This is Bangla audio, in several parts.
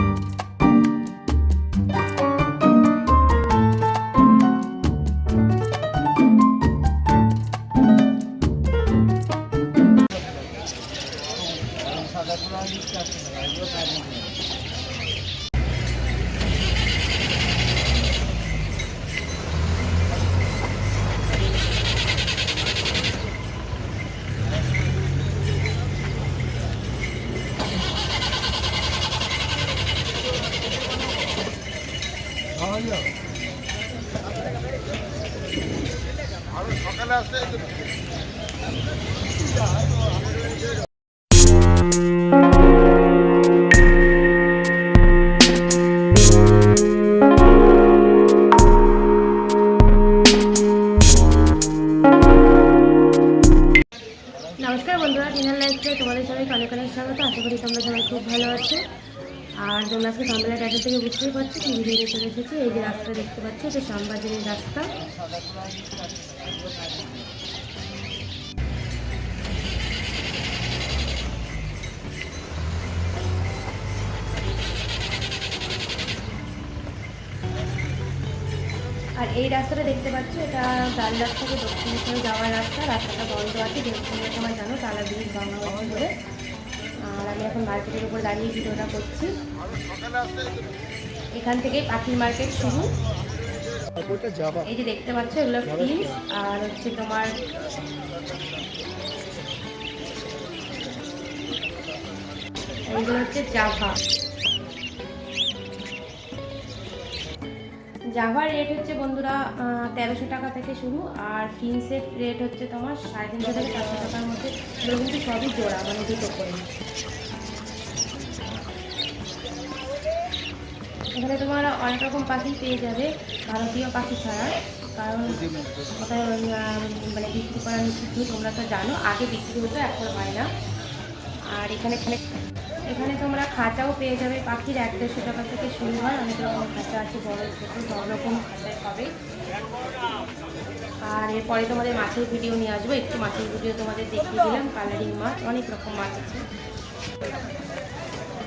Bye. নমস্কার বন্ধুরা ডিনার লাইফে তোমাদের সবাইকে অনেক অনেক স্বাগত। আশা করি তোমরা সবাই খুব ভালো আছো। আর তোমরা আজকে সামবেলা টাইটেল থেকে বুঝতেই পারছ কি ভিডিও চলে এসেছি। এই যে রাস্তা দেখতে পাচ্ছ, এটা শ্যামবাজারের রাস্তা। আর এই রাস্তাটা দেখতে পাচ্ছ, এটা ডালদার থেকে দক্ষিণেশ্বরে যাওয়ার রাস্তা। রাস্তাটা বন্ধ আছে যেহেতু তোমরা জানো তালা ব্রিজ ভাঙা হচ্ছে বলে। আর আমি এখন মার্কেটের উপর দাঁড়িয়ে ভিডিওটা করছি। এখান থেকে পাখির মার্কেট শুরু। এই যে দেখতে পাচ্ছ, এগুলো ফিস আর হচ্ছে তোমার এইগুলো হচ্ছে জাভা। জাভার রেট হচ্ছে বন্ধুরা তেরোশো টাকা থেকে শুরু, আর ফিন্সের রেট হচ্ছে তোমার সাড়ে তিনশো থেকে চারশো টাকার মধ্যে। এগুলো কিন্তু সবই জোড়া মানে দুটো করে। এখানে তোমার অনেক রকম পাখি পেয়ে যাবে, ভারতীয় পাখি ছাড়া। কারণ মানে বিক্রি করা নিষিদ্ধ, তোমরা তো জানো, আগে বিক্রি হতো, এখন হয় না। আর এখানে এখানে তোমরা খাঁচাও পেয়ে যাবে। পাখির এক দেড়শো টাকা থেকে শুরু হয়। অনেক রকম খাঁচা আছে, বড়, ছোটো, সব রকম খাঁচায় পাবে। আর এরপরে তোমাদের মাছের ভিডিও নিয়ে আসব। একটু মাছের ভিডিও তোমাদের দেখিয়ে দিলাম কালারিং মাছ, অনেক রকম মাছ আছে।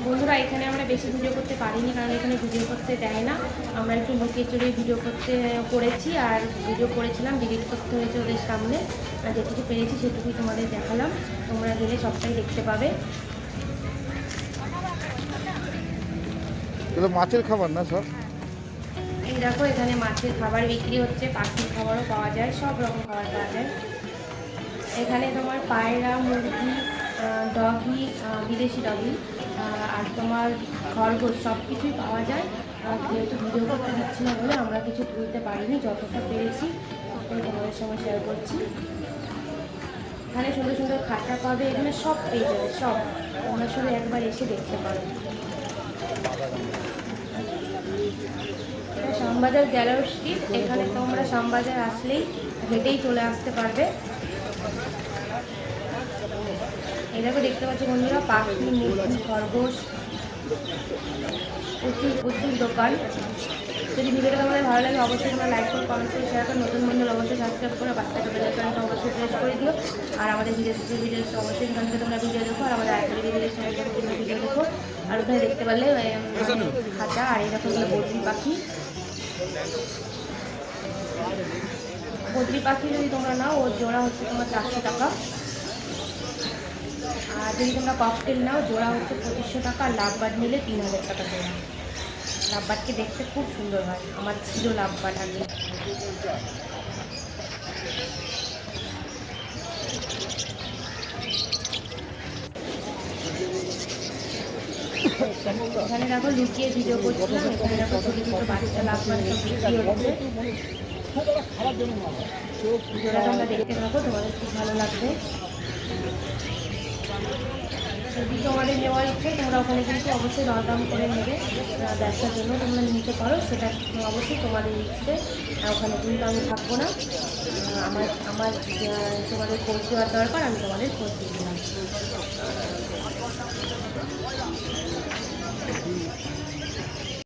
বন্ধুরা, এখানে আমরা বেশি ভিডিও করতে পারিনি, কারণ এখানে ভিডিও করতে দেয় না। আমরা একটু লুকিয়ে চড়ে ভিডিও করতে, করেছি, আর ভিডিও করেছিলাম ডিলিট করতে হয়েছে ওদের সামনে। আর যেটুকু পেরেছি, সেটুকুই তোমাদের দেখালাম। তোমরা গেলে সবটাই দেখতে পাবে। এগুলো মাছের খাবার না সব? এই দেখো, এখানে মাছের খাবার বিক্রি হচ্ছে, পাখির খাবারও পাওয়া যায়, সব রকম খাবার পাওয়া যায়। এখানে তোমার পায়রা, মুরগি ডগি বিদেশি ডগি আর তোমার খরগোশ, সব কিছুই পাওয়া যায়। যেহেতু ভিডিও করতে দিচ্ছি না বলে, আমরা কিছু তুলতে পারিনি, যতটা পেরেছি তোমাদের সঙ্গে শেয়ার করছি। এখানে সুন্দর সুন্দর খাতা পাবে, এখানে সব পেয়ে যাবে, সব। তোমরা শুধু একবার এসে দেখতে পারো এটা শ্যামবাজার গ্যালারি স্ট্রিট এখানে তোমরা শ্যামবাজার আসলেই হেঁটেই চলে আসতে পারবে। দেখো, দেখতে পাচ্ছি বন্ধুরা, পাখি মুরগি খরগোশ, প্রচুর প্রচুর দোকান। যদি ভিডিওটা তোমাদের ভালো লাগে, অবশ্যই তোমরা লাইক করে কমেন্ট করে শেয়ার করো। নতুন বন্ধু অবশ্যই সাবস্ক্রাইব করে বাচ্চাকে বেলের চ্যানেলটা অবশ্যই প্রেস করে দিও। আর আমাদের ভিডিও শেষে ভিডিও অবশ্যই এখান থেকে তোমরা ভিডিও দেখো, আর আমাদের আরেকটা ভিডিও চ্যানেল ভিডিও দেখো। আর ওখানে দেখতে পারলে খাঁচা, আর এরকম পাখি। বদ্রি পাখি যদি তোমরা নাও, ওর জোড়া হচ্ছে তোমার চারশো টাকা। আর যদি তোমরা ককটেল নাও, জোড়া হচ্ছে পঁচিশশো টাকা আর বাট নিলে তিন হাজার টাকা জোড়া। বাটকে দেখতে খুব সুন্দর হয়। আমার ছিল লাভবার্ড আগে এখানে দেখো লুকিয়ে ভিডিও করছিলাম, এখানে দেখো ছোটো ছোটো বাচ্চা লাভবার্ড সব বিক্রি হচ্ছে। ভিডিওটা তোমরা দেখতে থাকো, তোমাদের খুব ভালো লাগবে। যদি তোমাদের নেওয়ার ইচ্ছে, তোমরা ওখানে কিন্তু অবশ্যই দরদাম করে নেবে ব্যবসার জন্য তোমরা নিতে পারো, সেটা অবশ্যই তোমাদের ইচ্ছে ওখানে কিন্তু আমি থাকব না। আমার আমার তোমাদের খোঁজ দেওয়ার দরকার, আমি তোমাদের খোঁজ দিতে দিলাম